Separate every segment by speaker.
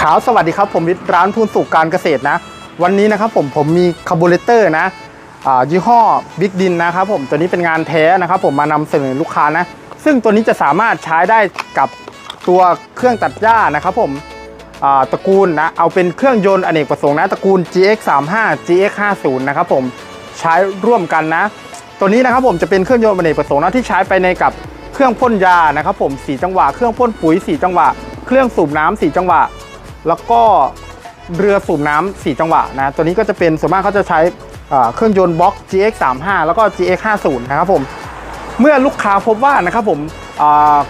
Speaker 1: ขาวสวัสดีครับผมวิทย์ร้านพูนสุขการเกษตรนะ วันนี้นะครับผมผมมีคาร์บูเรเตอร์นะยี่ห้อบิ๊กดินนะครับผมตัวนี้เป็นงานแท้นะครับผมมานำเสนอลูกค้านะ ซึ่งตัวนี้จะสามารถใช้ได้กับตัวเครื่องตัดหญ้านะครับผมตระกูลนะเอาเป็นเครื่องยนต์อเนกประสงค์นะตระกูล GX35 GX50 นะครับผมใช้ร่วมกันนะ ตัวนี้นะครับผมจะเป็นเครื่องยนต์อเนกประสงค์นะที่ใช้ไปในกับเครื่องพ่นยานะครับผมสีจังหวะเครื่องพ่นปุ๋ยสีจังหวะ เครื่องสูบน้ำสีจังหวะ แล้วก็เรือสูบน้ำ4จังหวะนะตัวนี้ก็จะเป็นส่วนมากเขาจะใช้เครื่องยนต์บล็อก GX35 แล้วก็ GX50 นะครับผมเมื่อลูกค้าพบว่านะครับผม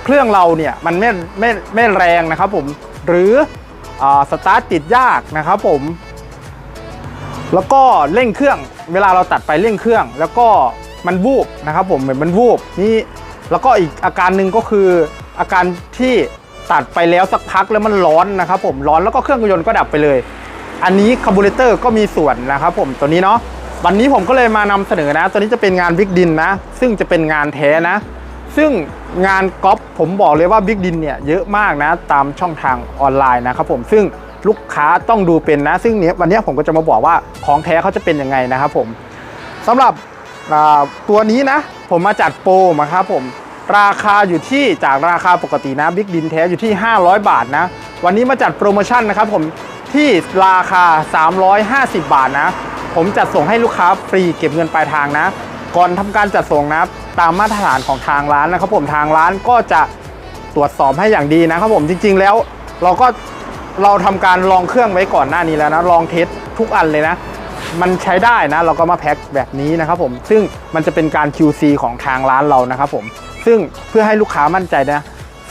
Speaker 1: เครื่องเราเนี่ยมันไม่ไม่ไม่แรงนะครับผมหรืออสตาร์ทติดยากนะครับผม แล้วก็เร่งเครื่องเวลาเราตัดไปเร่งเครื่อง แล้วก็มันวูบนะครับผมเหมือนมันวูบนี่แล้วก็อีกอาการหนึ่งก็คืออาการที่ ตัดไปแล้วสักพักแล้วมันร้อนนะครับผมร้อนแล้วก็เครื่องยนต์ก็ดับไปเลย อันนี้คาร์บูเรเตอร์ก็มีส่วนนะครับผมตัวนี้เนาะวันนี้ผมก็เลยมานำเสนอนะ ตัวนี้จะเป็นงานบิ๊กดินนะ ซึ่งจะเป็นงานแท้นะ ซึ่งงานก๊อปผมบอกเลยว่าบิ๊กดินเนี่ยเยอะมากนะ ตามช่องทางออนไลน์นะครับผมซึ่งลูกค้าต้องดูเป็นนะ ซึ่งเนี้ยวันนี้ผมก็จะมาบอกว่าของแท้เขาจะเป็นยังไงนะครับผมสำหรับตัวนี้นะ ผมมาจัดโปรมาครับผม ราคาอยู่ที่จากราคาปกตินะบิ๊กดินแท้อยู่ที่ 500 บาทนะ วันนี้มาจัดโปรโมชั่นนะครับผมที่ราคา 350 บาทนะ ผมจัดส่งให้ลูกค้าฟรีเก็บเงินปลายทางนะ ก่อนทำการจัดส่งนะตามมาตรฐานของทางร้านนะครับผมทางร้านก็จะตรวจสอบให้อย่างดีนะครับผมจริง ๆ แล้วเราก็เราทำการลองเครื่องไว้ก่อนหน้านี้แล้วนะลองเทสทุกอันเลยนะ มันใช้ได้นะ เราก็มาแพ็คแบบนี้นะครับผมซึ่งมันจะเป็นการ QC ของทางร้านเรานะครับผม ซึ่งเพื่อให้ลูกค้ามั่นใจนะ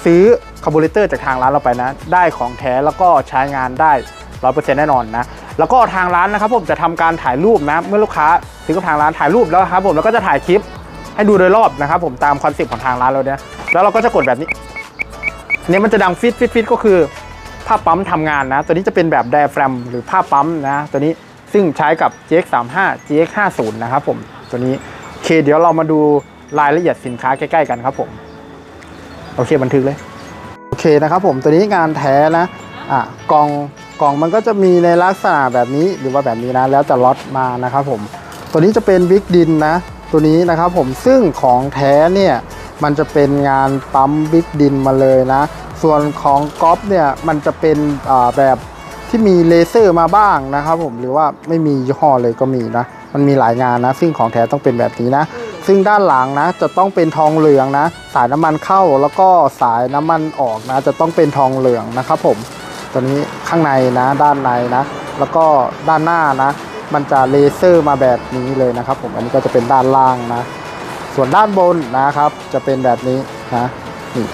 Speaker 1: ซื้อคาร์บูเรเตอร์จากทางร้านเราไปนะ ได้ของแท้แล้วก็ใช้งานได้ร้อยเปอร์เซ็นต์แน่นอนนะ แล้วก็ทางร้านนะครับผมจะทำการถ่ายรูปนะ เมื่อลูกค้าซื้อกับทางร้านถ่ายรูปแล้วครับผมแล้วก็จะถ่ายคลิปให้ดูโดยรอบนะครับผมตามคอนเซ็ปต์ของทางร้านเราเนี่ยแล้วเราก็จะกดแบบนี้อันนี้มันจะดังฟิตฟิตฟิตก็คือผ้าปั๊มทำงานนะ ตัวนี้จะเป็นแบบไดอะแฟรมหรือผ้าปั๊มนะตัวนี้ซึ่งใช้กับ GX35 GX50 นะครับผมตัวนี้โอเคเดี๋ยวเรามาดู รายละเอียดสินค้าใกล้ๆกันครับผมโอเคบันทึกเลยโอเคนะครับผมตัวนี้งานแท้นะอะกล่องกล่องมันก็จะมีในลักษณะแบบนี้หรือว่าแบบนี้นะ แล้วจะล็อตมานะครับผมตัวนี้จะเป็นบิ๊กดินนะ ตัวนี้นะครับผมซึ่งของแท้เนี่ยมันจะเป็นงานปั๊มบิ๊กดินมาเลยนะ ส่วนของก๊อฟเนี่ยมันจะเป็นอ่าแบบที่มีเลเซอร์มาบ้างนะครับผมหรือว่าไม่มียี่ห้อเลยก็มีนะ มันมีหลายงานนะ ซึ่งของแท้ต้องเป็นแบบนี้นะ ซึ่งด้านหลังนะ จะต้องเป็นทองเหลืองนะ สายน้ำมันเข้าแล้วก็สายน้ำมันออกนะ จะต้องเป็นทองเหลืองนะครับผมตัวนี้ข้างในนะด้านในนะ แล้วก็ด้านหน้านะ มันจะเลเซอร์มาแบบนี้เลยนะครับผมอันนี้ก็จะเป็นด้านล่างนะ ส่วนด้านบนนะครับ จะเป็นแบบนี้นะนี่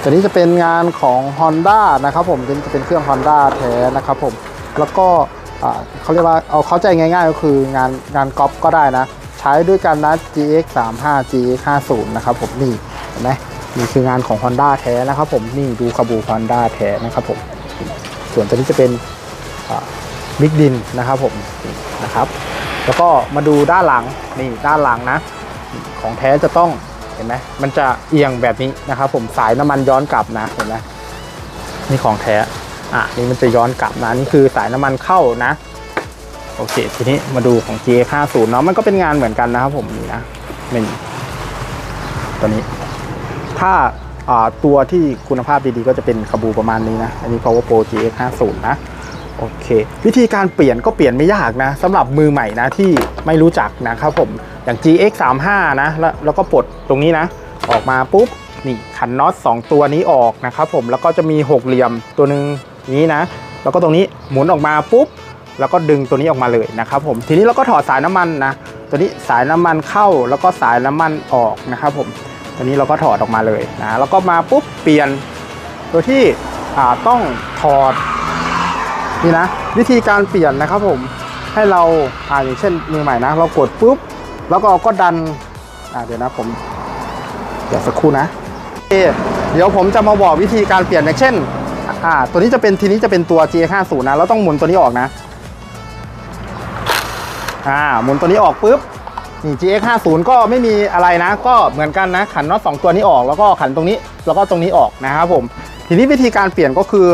Speaker 1: ตัวนี้จะเป็นงานของ Honda นะครับผมจะเป็นเครื่อง Honda แท้นะครับผมแล้วก็เขาเรียกว่าเอาเข้าใจง่าย ๆ ก็คืองานงานก๊อปก็ได้นะ ช้ด้วยกันนะ GX 3 5 GX 5 0นะครับผมนี่เห็นไหมนี่คืองานของ Honda แท้นะครับผมนี่ดูคาบู Honda แท้นะครับผมส่วนตัวนี้จะเป็นบิ๊กดินนะครับผมนะครับ แล้วก็มาดูด้านหลังนี่ด้านหลังนะ ของแท้จะต้องเห็นไหมมันจะเอียงแบบนี้นะครับผมสายน้ำมันย้อนกลับนะเห็นไหมนี่ของแท้อะนี่มันจะย้อนกลับนะนี่คือสายน้ำมันเข้านะ โอเค ทีนี้มาดูของ G50 เนาะมันก็เป็นงานเหมือนกันนะครับผมนี่นะนี่ตัวนี้ ถ้าอ่าตัวที่คุณภาพดีๆ ก็จะเป็นคาบูประมาณนี้นะ อันนี้ Power Pro GX50 นะโอเค วิธีการเปลี่ยนก็เปลี่ยนไม่ยากนะสำหรับมือใหม่นะที่ไม่รู้จักนะครับผมอย่าง GX35 นะแล้วแล้วก็ปลดตรงนี้นะ ออกมาปุ๊บนี่ขันน็อต2ตัวนี้ออกนะครับผมแล้วก็จะมีหกเหลี่ยมตัวหนึ่งนี้นะ แล้วก็ตรงนี้หมุนออกมาปุ๊บ แล้วก็ดึงตัวนี้ออกมาเลยนะครับผมทีนี้เราก็ถอดสายน้ำมันนะตัวนี้สายน้ำมันเข้าแล้วก็สายน้ำมันออกนะครับผมตัวนี้เราก็ถอดออกมาเลยนะแล้วก็มาปุ๊บเปลี่ยนตัวที่ต้องถอดนี่นะวิธีการเปลี่ยนนะครับผมให้เราอ่าอย่างเช่นมือใหม่นะ เรากดปุ๊บแล้วก็ก็ดันอ่าเดี๋ยวนะผมเดี๋ยวสักครู่นะเคเดี๋ยวผมจะมาบอกวิธีการเปลี่ยนอย่างเช่นอ่าตัวนี้จะเป็นทีนี้จะเป็นตัว G50 นะเราต้องหมุนตัวนี้ออกนะ อ่าหมุนตัวนี้ออกปุ๊บนี่ GX50 ก็ไม่มีอะไรนะ ก็เหมือนกันนะ ขันน็อตสองตัวนี้ออกแล้วก็ขันตรงนี้ แล้วก็ตรงนี้ออกนะครับผม ทีนี้วิธีการเปลี่ยนก็คือ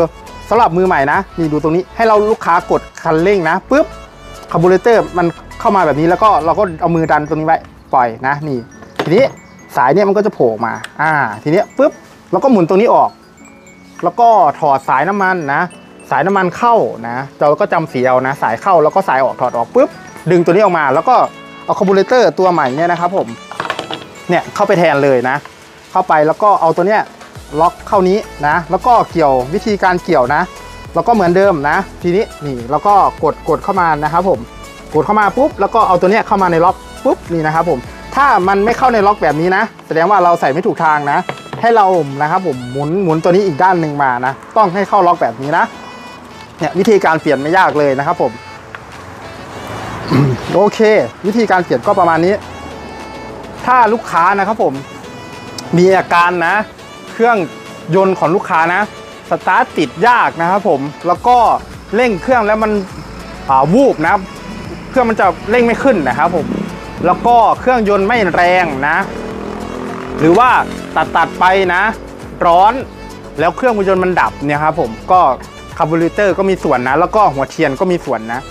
Speaker 1: สำหรับมือใหม่นะนี่ดูตรงนี้ให้เราลูกค้ากดคันเร่งนะปุ๊บคาร์บูเรเตอร์มันเข้ามาแบบนี้แล้วก็เราก็เอามือดันตรงนี้ไว้ปล่อยนะนี่ ทีนี้สายเนี่ยมันก็จะโผล่มา อ่า ทีนี้ปุ๊บเราก็หมุนตรงนี้ออก แล้วก็ถอดสายน้ำมันนะ สายน้ำมันเข้านะเราก็จำสีเอานะ สายเข้าแล้วก็สายออกถอดออกปุ๊บ ดึงตัวนี้ออกมา แล้วก็เอาคาร์บูเรเตอร์ตัวใหม่เนี่ยนะครับผมเนี่ยเข้าไปแทนเลยนะ เข้าไปแล้วก็เอาตัวเนี้ยล็อกเข้านี้นะ แล้วก็เกี่ยววิธีการเกี่ยวนะ แล้วก็เหมือนเดิมนะ ทีนี้นี่แล้วก็กดกดเข้ามานะครับผมกดเข้ามาปุ๊บแล้วก็เอาตัวเนี้ยเข้ามาในล็อกปุ๊บนี่นะครับผมถ้ามันไม่เข้าในล็อกแบบนี้นะ แสดงว่าเราใส่ไม่ถูกทางนะ ให้เรานะครับผมหมุนหมุนตัวนี้อีกด้านหนึ่งมานะ ต้องให้เข้าล็อกแบบนี้นะเนี่ยวิธีการเปลี่ยนไม่ยากเลยนะครับผม โอเค วิธีการเปลี่ยนก็ประมาณนี้ ถ้าลูกค้านะครับผม มีอาการนะ เครื่องยนต์ของลูกค้านะสตาร์ทติดยากนะครับผมแล้วก็เร่งเครื่องแล้วมันวูบนะเครื่องมันจะเร่งไม่ขึ้นนะครับผมแล้วก็เครื่องยนต์ไม่แรงนะ หรือว่าตัดตัดไปนะ ร้อนแล้วเครื่องยนต์มันดับเนี่ยครับผมก็คาร์บูเรเตอร์ก็มีส่วนนะ แล้วก็หัวเทียนก็มีส่วนนะ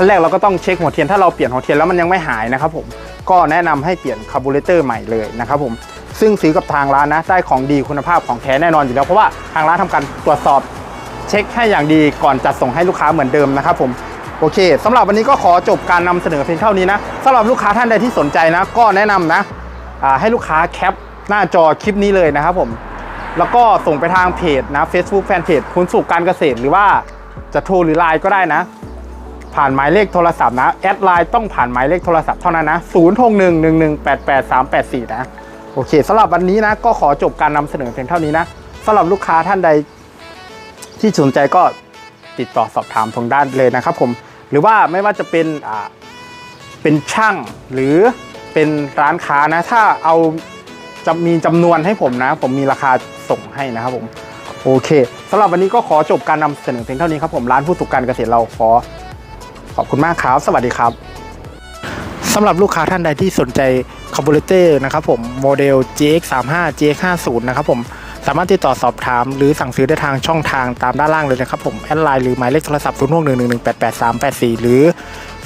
Speaker 1: ขั้นแรกเราก็ต้องเช็คหัวเทียนถ้าเราเปลี่ยนหัวเทียนแล้วมันยังไม่หายนะครับผมก็แนะนำให้เปลี่ยนคาร์บูเรเตอร์ใหม่เลยนะครับผมซึ่งซื้อกับทางร้านนะได้ของดีคุณภาพของแท้แน่นอนอยู่แล้วเพราะว่าทางร้านทำการตรวจสอบเช็คให้อย่างดีก่อนจัดส่งให้ลูกค้าเหมือนเดิมนะครับผมโอเคสำหรับวันนี้ก็ขอจบการนำเสนอเพียงเท่านี้นะสำหรับลูกค้าท่านใดที่สนใจนะ ก็แนะนำนะให้ลูกค้าแคปหน้าจอคลิปนี้เลยนะครับผม แล้วก็ส่งไปทางเพจนะ Facebook Fanpage คุณสุขการเกษตรหรือว่าจะโทรหรือไลน์ก็ได้นะ ผ่านหมายเลขโทรศัพท์นะแอดไลน์ต้องผ่านหมายเลขโทรศัพท์เท่านั้นนะ0 6 1 1 1 8 8 3 8 4 นะโอเคสำหรับวันนี้นะก็ขอจบการนำเสนอเพียงเท่านี้นะสำหรับลูกค้าท่านใดที่สนใจก็ติดต่อสอบถามทางด้านเลยนะครับผมหรือว่าไม่ว่าจะเป็นอ่าเป็นช่างหรือเป็นร้านค้านะถ้าเอาจะมีจำนวนให้ผมนะ ผมมีราคาส่งให้นะครับผมโอเคสำหรับวันนี้ก็ขอจบการนำเสนอเพียงเท่านี้ครับผมร้านผู้สุขการเกษตรเราขอ ขอบคุณมากครับ สวัสดีครับสำหรับลูกค้าท่านใดที่สนใจคาร์บูเรเตอร์นะครับผมโมเดล GX35 GX50 นะครับผมสามารถติดต่อสอบถาม หรือสั่งซื้อได้ทางช่องทางตามด้านล่างเลยนะครับผมแอดไลน์หรือหมายเลขโทรศัพท์0 6 1 1 1 8 8 3 8 4 หรือ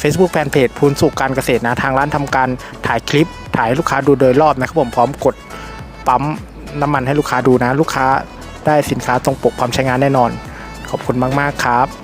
Speaker 1: Facebook Fanpage พูนสุขการเกษตรนะทางร้านทำการถ่ายคลิป ถ่ายลูกค้าดูโดยรอบนะครับผมพร้อมกดปั๊มน้ำมันให้ลูกค้าดูนะ ลูกค้าได้สินค้าตรงปกพร้อมใช้งานแน่นอน ขอบคุณมาก ๆ ครับ